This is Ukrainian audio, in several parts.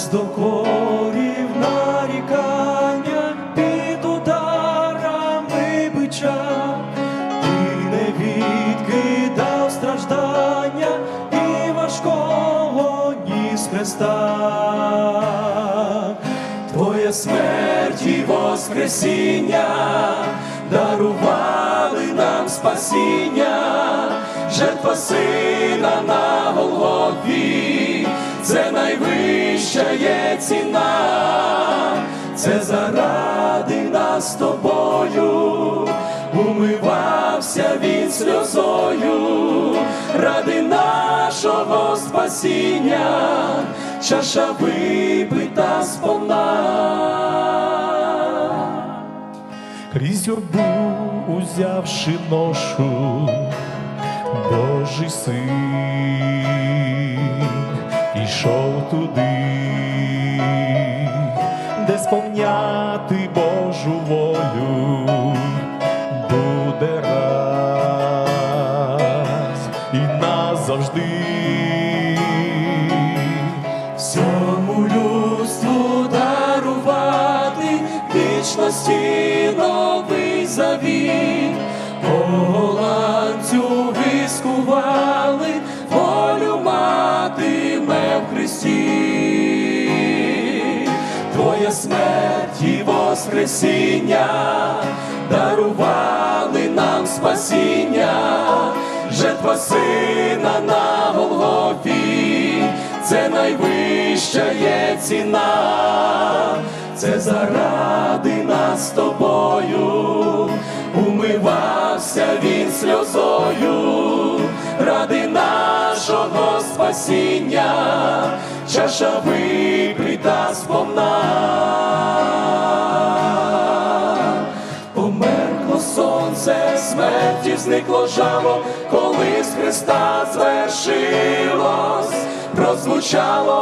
без докорів нарікання під ударами бича, ти не відкидав страждання і важкого ніс Христа, твоя смерть і Воскресіння дарували нам спасіння, жертва сина на голові це найвища є ціна, це заради нас тобою, умивався він сльозою, ради нашого спасіння, чаша випита сповна. крізь юрбу узявши ношу, ішов туди, де сповняти Божу волю буде раз і назавжди. Всьому людству дарувати вічності новий завіт, голландцю скували, Твоя смерть і Воскресіння. Дарували нам спасіння, жертва сина на Голгофі, це найвища є ціна, це заради нас з тобою, умивався він сльозою, ради нашого спасіння, чаша випита сповна. Померкло сонце, смерті зникло жало, коли з Христа звершилось, прозвучало.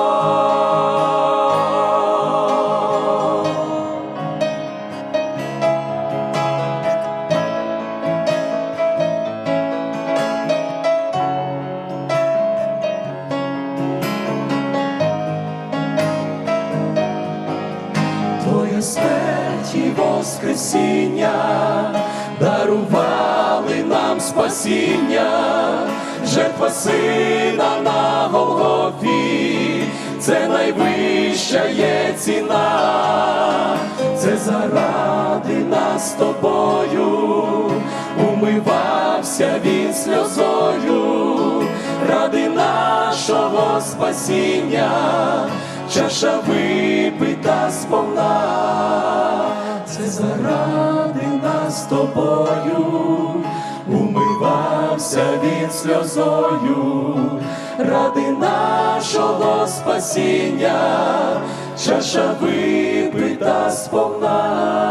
Смерть і Воскресіння. Дарували нам спасіння, жертва сина на Голгофі, це найвища є ціна, це заради нас тобою, умивався він сльозою, ради нашого спасіння. Чаша випита сповна, це заради нас тобою, умивався він сльозою, ради нашого спасіння, чаша випита сповна.